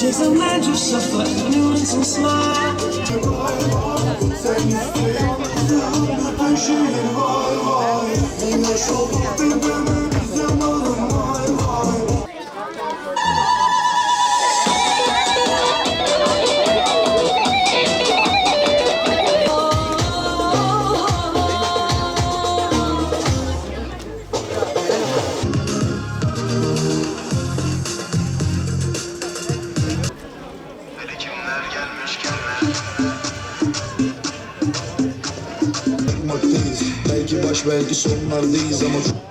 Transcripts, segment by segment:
takes a man to suffer ignorance and smile. Sen isteyen, sen de peşin vay vay. Ne şovu tepeme Baş belki sonlardayız ama çok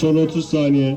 Son 30 saniye.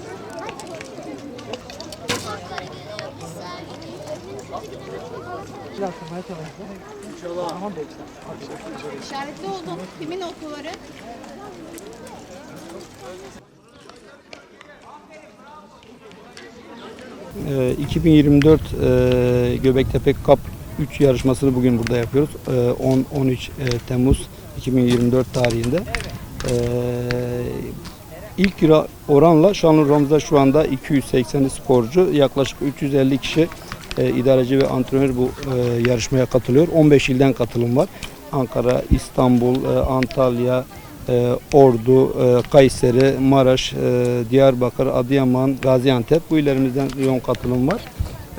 İşaretli oldu. Kimin okulları? Ee, 2024 e, Göbektepe Cup 3 yarışmasını bugün burada yapıyoruz. Ee, 10-13 e, Temmuz 2024 tarihinde. Ee, ilk ra- oranla Şanlıurfa'mızda şu anda 280 sporcu, yaklaşık 350 kişi e, idareci ve antrenör bu e, yarışmaya katılıyor. 15 ilden katılım var. Ankara, İstanbul, e, Antalya, e, Ordu, e, Kayseri, Maraş, e, Diyarbakır, Adıyaman, Gaziantep bu illerimizden yoğun katılım var.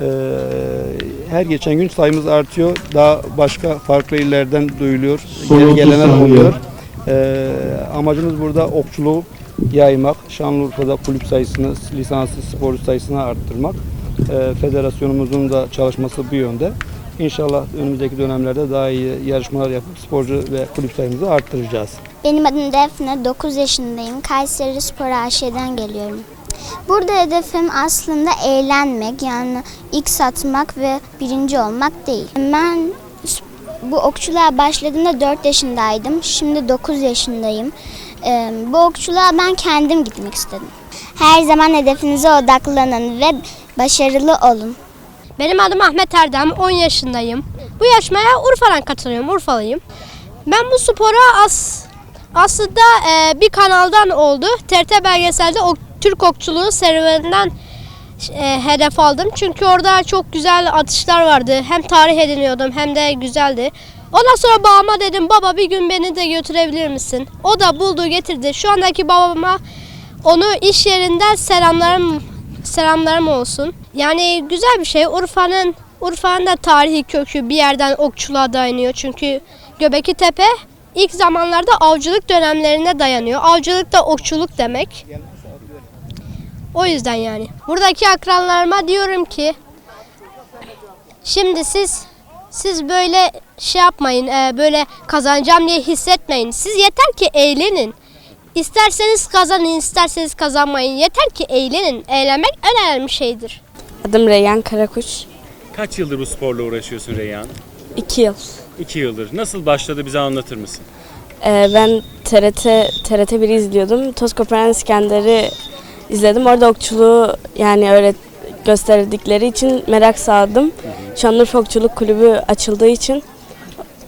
E, her geçen gün sayımız artıyor. Daha başka farklı illerden duyuluyor. 30 gelenler oluyor. E, amacımız burada okçuluğu yaymak, Şanlıurfa'da kulüp sayısını, lisanslı sporcu sayısını arttırmak. E, federasyonumuzun da çalışması bu yönde. İnşallah önümüzdeki dönemlerde daha iyi yarışmalar yapıp sporcu ve kulüp sayımızı arttıracağız. Benim adım Defne, 9 yaşındayım. Kayseri Spor AŞ'den geliyorum. Burada hedefim aslında eğlenmek, yani ilk satmak ve birinci olmak değil. Ben bu okçuluğa başladığımda 4 yaşındaydım. Şimdi 9 yaşındayım. Ee, Bu okçuluğa ben kendim gitmek istedim. Her zaman hedefinize odaklanın ve başarılı olun. Benim adım Ahmet Erdem, 10 yaşındayım. Bu yarışmaya Urfa'dan katılıyorum, Urfalıyım. Ben bu spora as, aslında e, bir kanaldan oldu. TRT belgeselde o, Türk okçuluğu serüveninden e, hedef aldım. Çünkü orada çok güzel atışlar vardı. Hem tarih ediniyordum hem de güzeldi. Ondan sonra babama dedim baba bir gün beni de götürebilir misin? O da buldu getirdi. Şu andaki babama onu iş yerinden selamlarım selamlarım olsun. Yani güzel bir şey. Urfa'nın Urfa'nın da tarihi kökü bir yerden okçuluğa dayanıyor. Çünkü Göbekli Tepe ilk zamanlarda avcılık dönemlerine dayanıyor. Avcılık da okçuluk demek. O yüzden yani. Buradaki akranlarıma diyorum ki şimdi siz siz böyle şey yapmayın, e, böyle kazanacağım diye hissetmeyin. Siz yeter ki eğlenin. İsterseniz kazanın, isterseniz kazanmayın. Yeter ki eğlenin. Eğlenmek en önemli şeydir. Adım Reyhan Karakuş. Kaç yıldır bu sporla uğraşıyorsun Reyhan? 2 yıl. 2 yıldır. Nasıl başladı bize anlatır mısın? Ee, ben TRT TRT 1'i izliyordum. Toz Koparan İskender'i izledim. Orada okçuluğu yani öyle gösterdikleri için merak sardım. Şanlıurfa Okçuluk Kulübü açıldığı için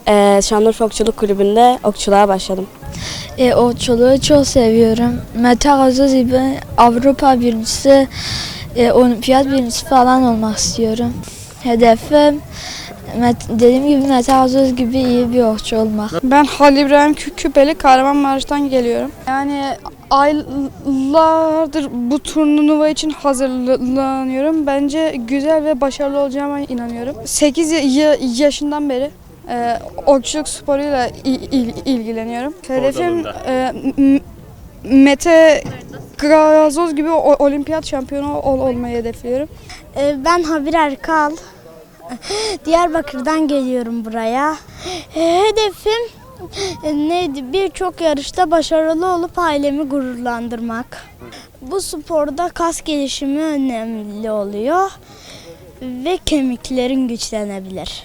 e, Şanlıurfa Okçuluk Kulübü'nde okçuluğa başladım. E, okçuluğu çok seviyorum. Mete Gazoz gibi Avrupa birincisi, e, olimpiyat birincisi falan olmak istiyorum. Hedefim Met- dediğim gibi Mete Gazoz gibi iyi bir okçu olmak. Ben Halil İbrahim Kü- Küpeli Kahramanmaraş'tan geliyorum. Yani aylardır bu turnuva için hazırlanıyorum. Bence güzel ve başarılı olacağıma inanıyorum. 8 yaşından beri e, okçuluk sporuyla il- il- ilgileniyorum. Hedefim e, Mete Gazoz gibi o- olimpiyat şampiyonu ol- olmayı hedefliyorum. E, ben Habir Erkal. Diyarbakır'dan geliyorum buraya. E, hedefim e, neydi? Birçok yarışta başarılı olup ailemi gururlandırmak. Bu sporda kas gelişimi önemli oluyor ve kemiklerin güçlenebilir.